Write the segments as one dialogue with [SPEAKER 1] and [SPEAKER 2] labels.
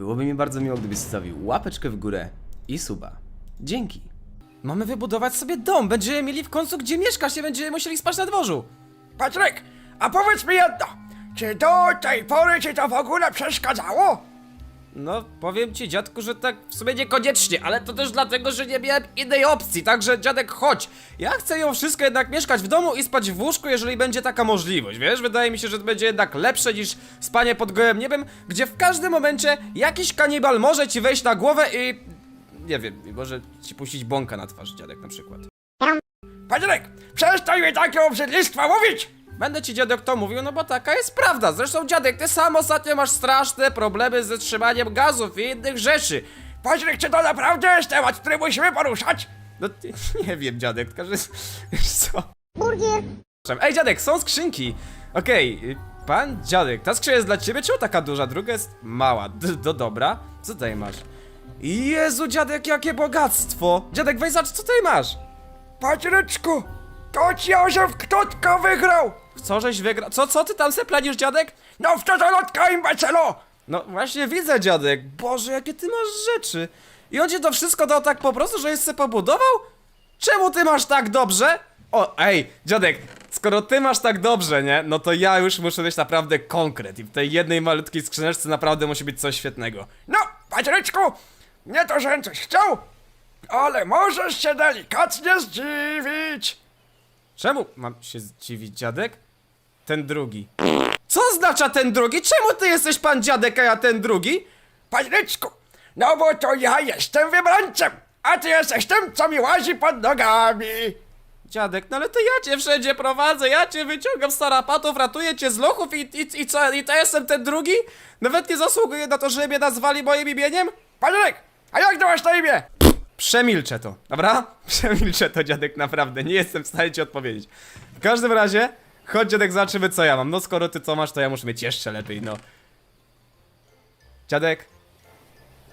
[SPEAKER 1] Byłoby mi bardzo miło, gdybyś zostawił łapeczkę w górę i suba. Dzięki. Mamy wybudować sobie dom, będziemy mieli w końcu gdzie mieszkać, nie będziemy musieli spać na dworzu.
[SPEAKER 2] Patryk, a powiedz mi jedno. Czy do tej pory ci to w ogóle przeszkadzało?
[SPEAKER 1] No, powiem ci, dziadku, że tak w sumie niekoniecznie, ale to też dlatego, że nie miałem innej opcji, także dziadek, chodź. Ja chcę ją wszystko jednak mieszkać w domu i spać w łóżku, jeżeli będzie taka możliwość, wiesz? Wydaje mi się, że to będzie jednak lepsze niż spanie pod gołym niebem, gdzie w każdym momencie jakiś kanibal może ci wejść na głowę i... Nie wiem, może ci puścić bąka na twarz, dziadek na przykład.
[SPEAKER 2] Patryk, przestań mi takie obrzydlistwa mówić!
[SPEAKER 1] Będę ci dziadek to mówił, no bo taka jest prawda. Zresztą dziadek, ty sam ostatnio masz straszne problemy ze trzymaniem gazów i innych rzeczy.
[SPEAKER 2] Patryk, czy to naprawdę jest temat, który musimy poruszać?
[SPEAKER 1] No ty, nie wiem, dziadek, tylko że wiesz co? Burgier. Ej, dziadek, są skrzynki. Okej, y, pan dziadek, ta skrzynka jest dla ciebie, czemu taka duża? Druga jest mała. D do dobra. Co tutaj masz? Jezu, dziadek, jakie bogactwo! Dziadek, weź zobacz, co tutaj masz?
[SPEAKER 2] Patryczku, to ci Józef Ktotka wygrał!
[SPEAKER 1] Co żeś? Co, co ty tam se planisz, dziadek?
[SPEAKER 2] No w zalotka imbecelo!
[SPEAKER 1] No właśnie widzę, dziadek. Boże, jakie ty masz rzeczy. I on ci to wszystko dał tak po prostu, że jest se pobudował? Czemu ty masz tak dobrze? O, ej, dziadek, skoro ty masz tak dobrze, nie? No to ja już muszę mieć naprawdę konkret. I w tej jednej malutkiej skrzyneczce naprawdę musi być coś świetnego.
[SPEAKER 2] No, Patryczku, nie to, żebym coś chciał, ale możesz się delikatnie zdziwić.
[SPEAKER 1] Czemu mam się zdziwić, dziadek? Ten drugi. Co oznacza ten drugi? Czemu ty jesteś pan dziadek, a ja ten drugi?
[SPEAKER 2] Patryczku, no bo to ja jestem wybrańcem, a ty jesteś tym, co mi łazi pod nogami.
[SPEAKER 1] Dziadek, no ale to ja cię wszędzie prowadzę, ja cię wyciągam z tarapatów, ratuję cię z lochów i, i, i co, i to jestem ten drugi? Nawet nie zasługuję na to, żeby mnie nazwali moim imieniem?
[SPEAKER 2] Patryk, a jak to masz na imię?
[SPEAKER 1] Przemilczę to, dobra? Przemilczę to, dziadek, naprawdę, nie jestem w stanie ci odpowiedzieć. W każdym razie, chodź dziadek, zobaczymy co ja mam. No skoro ty co masz, to ja muszę mieć jeszcze lepiej, no. Dziadek,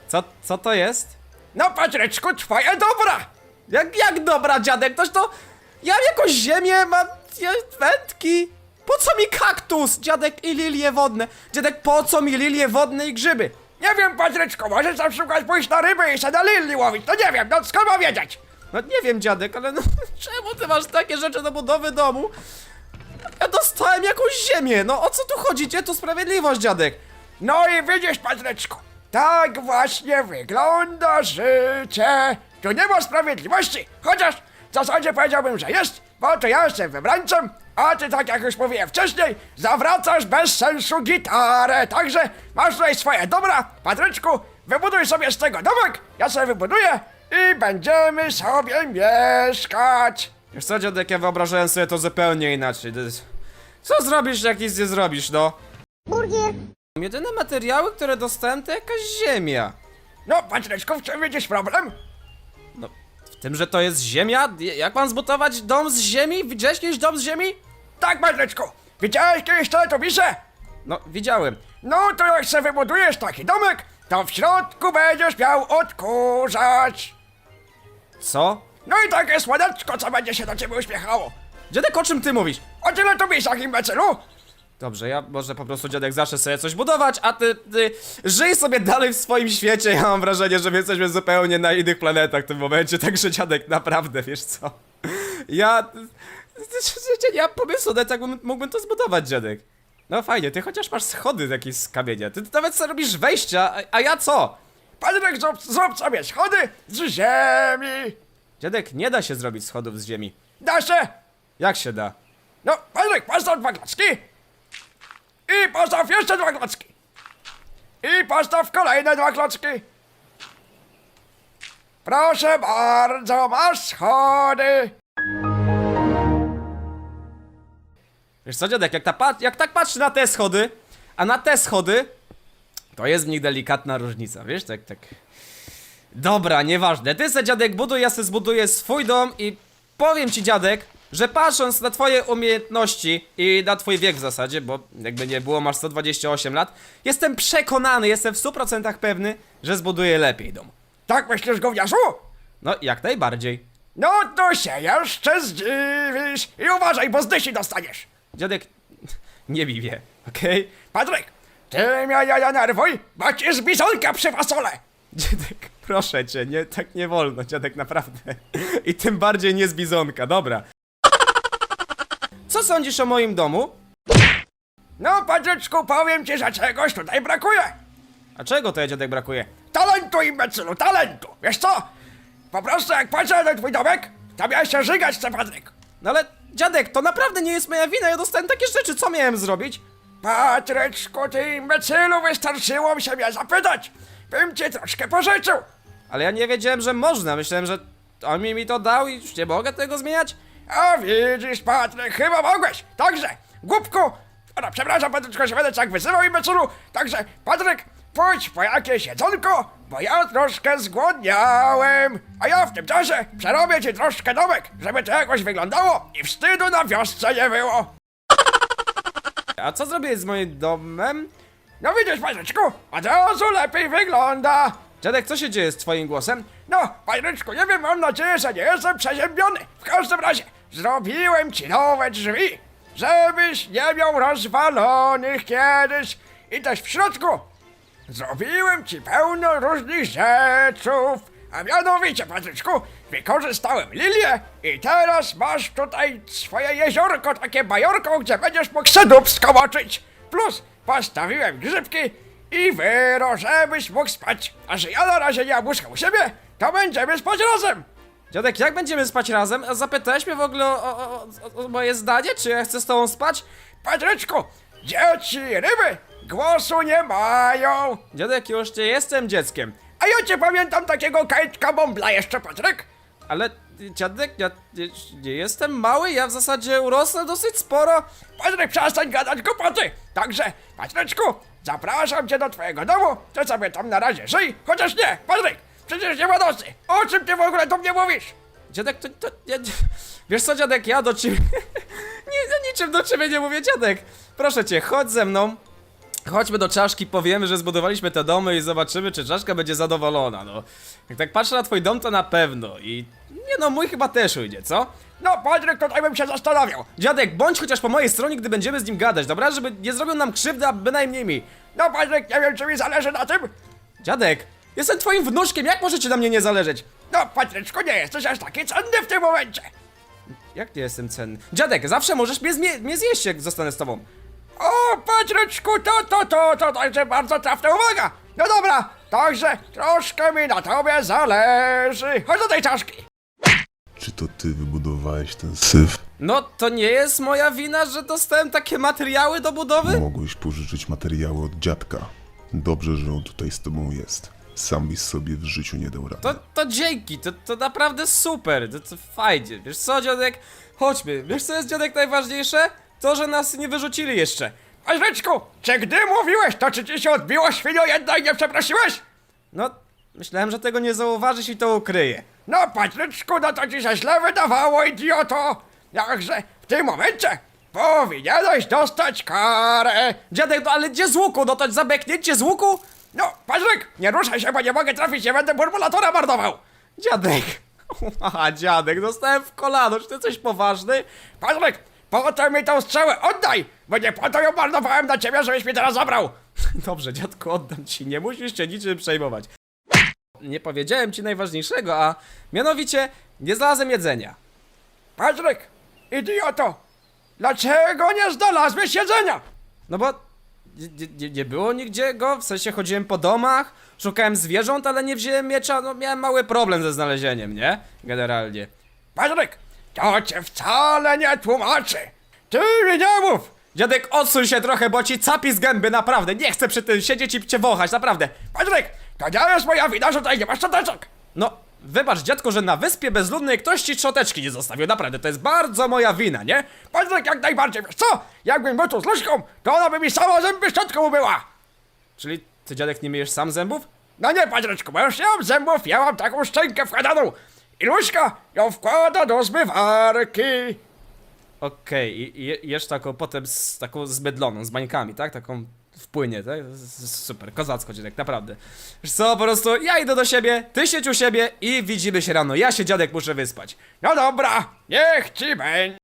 [SPEAKER 1] co, co to jest?
[SPEAKER 2] No Patryczku, twoje dobra.
[SPEAKER 1] Jak, jak dobra, dziadek, toż to... Ja mam jakąś ziemię, mam ja, wędki. Po co mi kaktus, dziadek, i lilie wodne? Dziadek, po co mi lilie wodne i grzyby?
[SPEAKER 2] Nie wiem, Patryczku, możesz na przykład pójść na ryby i się na lilli łowić, no nie wiem, no skąd mam wiedzieć?
[SPEAKER 1] No nie wiem, dziadek, ale no czemu ty masz takie rzeczy do budowy domu? Dostałem jakąś ziemię, no o co tu chodzi? Gdzie tu sprawiedliwość, dziadek?
[SPEAKER 2] No i widzisz, Patryczku, tak właśnie wygląda życie. Tu nie ma sprawiedliwości, chociaż w zasadzie powiedziałbym, że jest, bo to ja jestem wybrańcem, a ty, tak jak już mówiłem wcześniej, zawracasz bez sensu gitarę, także masz tutaj swoje dobra, Patryczku, wybuduj sobie z tego domek, ja sobie wybuduję i będziemy sobie mieszkać.
[SPEAKER 1] Wiesz co, dziadek, ja wyobrażałem sobie to zupełnie inaczej. To jest- Co zrobisz, jak nic nie zrobisz, no? Burgier. Jedyne materiały, które dostałem, to jakaś ziemia.
[SPEAKER 2] No, Patryczku, w czym widzisz problem?
[SPEAKER 1] No, w tym, że to jest ziemia? Jak mam zbudować dom z ziemi? Widziałeś kiedyś dom z ziemi?
[SPEAKER 2] Tak, Patryczku, widziałeś kiedyś teletowisze?
[SPEAKER 1] No, widziałem.
[SPEAKER 2] No to jak sobie wybudujesz taki domek, to w środku będziesz miał odkurzać.
[SPEAKER 1] Co?
[SPEAKER 2] No i takie słoneczko, co będzie się do ciebie uśmiechało.
[SPEAKER 1] Dziadek, o czym ty mówisz?
[SPEAKER 2] O tyle to misach, imbecelu!
[SPEAKER 1] Dobrze, ja może po prostu dziadek zacznę sobie coś budować, a ty, ty żyj sobie dalej w swoim świecie. Ja mam wrażenie, że my jesteśmy zupełnie na innych planetach w tym momencie, także dziadek, naprawdę, wiesz co? Ja... Ja nie mam pomysłu, nawet jak mógłbym- to zbudować, dziadek. No fajnie, ty chociaż masz schody jakieś z kamienia. Ty nawet sobie robisz wejścia, a, a ja co?
[SPEAKER 2] Patryk, zrób, zrób sobie schody z ziemi.
[SPEAKER 1] Dziadek, nie da się zrobić schodów z ziemi.
[SPEAKER 2] Da się?
[SPEAKER 1] Jak się da?
[SPEAKER 2] No, Patryk, postaw dwa klocki. I postaw jeszcze dwa klocki. I postaw kolejne dwa klocki. Proszę bardzo, masz schody.
[SPEAKER 1] Wiesz co, dziadek, jak, ta jak tak patrzy na te schody, a na te schody, to jest w nich delikatna różnica, wiesz, tak, tak. Dobra, nieważne, ty se dziadek buduj, ja se zbuduję swój dom i powiem ci dziadek, że patrząc na twoje umiejętności i na twój wiek w zasadzie, bo jakby nie było, masz 128 lat, jestem przekonany, jestem w 100% pewny, że zbuduję lepiej dom.
[SPEAKER 2] Tak myślisz, gówniarzu?
[SPEAKER 1] No, jak najbardziej.
[SPEAKER 2] No to się jeszcze zdziwisz. I uważaj, bo zdysi dostaniesz.
[SPEAKER 1] Dziadek, nie bij mnie, okej?
[SPEAKER 2] Patryk, Ty mnie nie denerwuj, bo ci z bizonka przy fasole!
[SPEAKER 1] Dziadek, proszę cię, nie, tak nie wolno, dziadek, naprawdę. I tym bardziej nie z bizonka, dobra. Co sądzisz o moim domu?
[SPEAKER 2] No, Patryczku, powiem ci, że czegoś tutaj brakuje.
[SPEAKER 1] A czego to ja dziadek brakuje?
[SPEAKER 2] Talentu, imbecylu, talentu! Wiesz co? Po prostu jak patrzę na twój domek, to miałeś się żygać, chce Patryk.
[SPEAKER 1] No ale, dziadek, to naprawdę nie jest moja wina, ja dostałem takie rzeczy, co miałem zrobić?
[SPEAKER 2] Patryczku, ty imbecylu, wystarczyło mi się mnie zapytać. Bym ci troszkę pożyczył.
[SPEAKER 1] Ale ja nie wiedziałem, że można, myślałem, że on mi mi to dał i już nie mogę tego zmieniać?
[SPEAKER 2] A widzisz, Patryk, chyba mogłeś. Także, głupku, no, przepraszam, Patryczku, się będę tak wyzywał, imbecylu. Także, Patryk, pójdź po jakieś jedzonko, bo ja troszkę zgłodniałem. A ja w tym czasie przerobię ci troszkę domek, żeby to jakoś wyglądało i wstydu na wiosce nie było.
[SPEAKER 1] A co zrobię z moim domem?
[SPEAKER 2] No widzisz, Patryczku, od razu lepiej wygląda.
[SPEAKER 1] Dziadek, co się dzieje z twoim głosem?
[SPEAKER 2] No, Patryczku, nie wiem, mam nadzieję, że nie jestem przeziębiony. W każdym razie, zrobiłem ci nowe drzwi, żebyś nie miał rozwalonych kiedyś. I też w środku zrobiłem ci pełno różnych rzeczów. A mianowicie, Patryczku, wykorzystałem lilię i teraz masz tutaj swoje jeziorko, takie bajorko, gdzie będziesz mógł sedubsko moczyć. Plus postawiłem grzybki i wyro, żebyś mógł spać. A że ja na razie nie obuszkę u siebie, to będziemy spać razem.
[SPEAKER 1] Dziadek, jak będziemy spać razem? Zapytałeś mnie w ogóle o, o, o, o moje zdanie, czy ja chcę z tobą spać?
[SPEAKER 2] Patryczku, dzieci ryby głosu nie mają.
[SPEAKER 1] Dziadek, już nie jestem dzieckiem.
[SPEAKER 2] A ja cię pamiętam takiego kajtka bąbla jeszcze, Patryk.
[SPEAKER 1] Ale, dziadek, ja nie, nie jestem mały, ja w zasadzie urosnę dosyć sporo.
[SPEAKER 2] Patryk, przestań gadać głupoty. Także, Patryczku, zapraszam cię do twojego domu, ty sobie tam na razie żyj, chociaż nie, Patryk, przecież nie ma nocy. O czym ty w ogóle do mnie mówisz?
[SPEAKER 1] Dziadek, to, to ja, Wiesz co, dziadek, ja do ciebie... nie, ja niczym do ciebie nie mówię, dziadek. Proszę cię, chodź ze mną. Chodźmy do czaszki, powiemy, że zbudowaliśmy te domy i zobaczymy, czy czaszka będzie zadowolona, no. Jak tak patrzę na twój dom, to na pewno i... Nie no, mój chyba też ujdzie, co?
[SPEAKER 2] No, Patryk, tutaj bym się zastanawiał.
[SPEAKER 1] Dziadek, bądź chociaż po mojej stronie, gdy będziemy z nim gadać, dobra? Żeby nie zrobił nam krzywdy, a bynajmniej mi.
[SPEAKER 2] No, Patryk, nie wiem, czy mi zależy na tym.
[SPEAKER 1] Dziadek, jestem twoim wnuczkiem, jak możecie na mnie nie zależeć?
[SPEAKER 2] No, Patryczku, nie jesteś aż taki cenny w tym momencie.
[SPEAKER 1] Jak nie jestem cenny? Dziadek, zawsze możesz mnie, zmie- mnie zjeść, jak zostanę z tobą.
[SPEAKER 2] O, Patryczku, to, to, to, to także bardzo trafna uwaga. No dobra, także troszkę mi na tobie zależy. Chodź do tej czaszki.
[SPEAKER 3] Czy to ty wybudowałeś ten syf?
[SPEAKER 1] No, to nie jest moja wina, że dostałem takie materiały do budowy?
[SPEAKER 3] Mogłeś pożyczyć materiały od dziadka. Dobrze, że on tutaj z tobą jest. Sam byś sobie w życiu nie dał rady.
[SPEAKER 1] To, to dzięki, to, to naprawdę super, to, to fajnie. Wiesz co, dziadek? Chodźmy. Wiesz co jest, dziadek, najważniejsze? To, że nas nie wyrzucili jeszcze.
[SPEAKER 2] Patryczku, czy gdy mówiłeś, to czy ci się odbiło świnio jedna i nie przeprosiłeś?
[SPEAKER 1] No, myślałem, że tego nie zauważysz i to ukryję.
[SPEAKER 2] No, Patryczku, no to ci się źle wydawało, idioto. Jakże w tym momencie powinieneś dostać karę.
[SPEAKER 1] Dziadek, no ale gdzie z łuku? No to zabeknięcie z łuku?
[SPEAKER 2] No, Patryk, nie ruszaj się, bo nie mogę trafić, nie będę burbulatora mordował.
[SPEAKER 1] Dziadek. Aha, dziadek, dostałem w kolano, czy to coś poważny?
[SPEAKER 2] Patryk, potem mi tą strzałę oddaj, bo nie po to ją marnowałem na ciebie, żebyś mnie teraz zabrał.
[SPEAKER 1] Dobrze, dziadku, oddam ci, nie musisz się niczym przejmować. Nie powiedziałem ci najważniejszego, a mianowicie nie znalazłem jedzenia.
[SPEAKER 2] Patryk, idioto, dlaczego nie znalazłeś jedzenia?
[SPEAKER 1] No bo nie, nie, było nigdzie go, w sensie chodziłem po domach, szukałem zwierząt, ale nie wziąłem miecza, no miałem mały problem ze znalezieniem, nie? Generalnie.
[SPEAKER 2] Patryk, to cię wcale nie tłumaczy. Ty mi nie mów.
[SPEAKER 1] Dziadek, odsuń się trochę, bo ci capi z gęby, naprawdę, nie chcę przy tym siedzieć i cię wąchać, naprawdę.
[SPEAKER 2] Patryk, to nie jest moja wina, że tutaj nie masz szczoteczek.
[SPEAKER 1] No, wybacz dziadku, że na wyspie bezludnej ktoś ci trzoteczki nie zostawił, naprawdę, to jest bardzo moja wina, nie?
[SPEAKER 2] Patryk, jak najbardziej, wiesz co? Jakbym był tu z Luśką, to ona by mi sama zęby szczotką umyła.
[SPEAKER 1] Czyli ty dziadek nie myjesz sam zębów?
[SPEAKER 2] No nie, Patryczku, bo już nie mam zębów, ja mam taką szczękę wkładaną. I Luśka ją wkłada do zmywarki.
[SPEAKER 1] Okej, i, i jesz taką potem z taką zbydloną, z bańkami, tak? Taką w płynie, tak? Super, kozacko dziadek, naprawdę. Wiesz co, po prostu ja idę do siebie, ty siedź u siebie i widzimy się rano. Ja się dziadek muszę wyspać.
[SPEAKER 2] No dobra, niech ci będzie.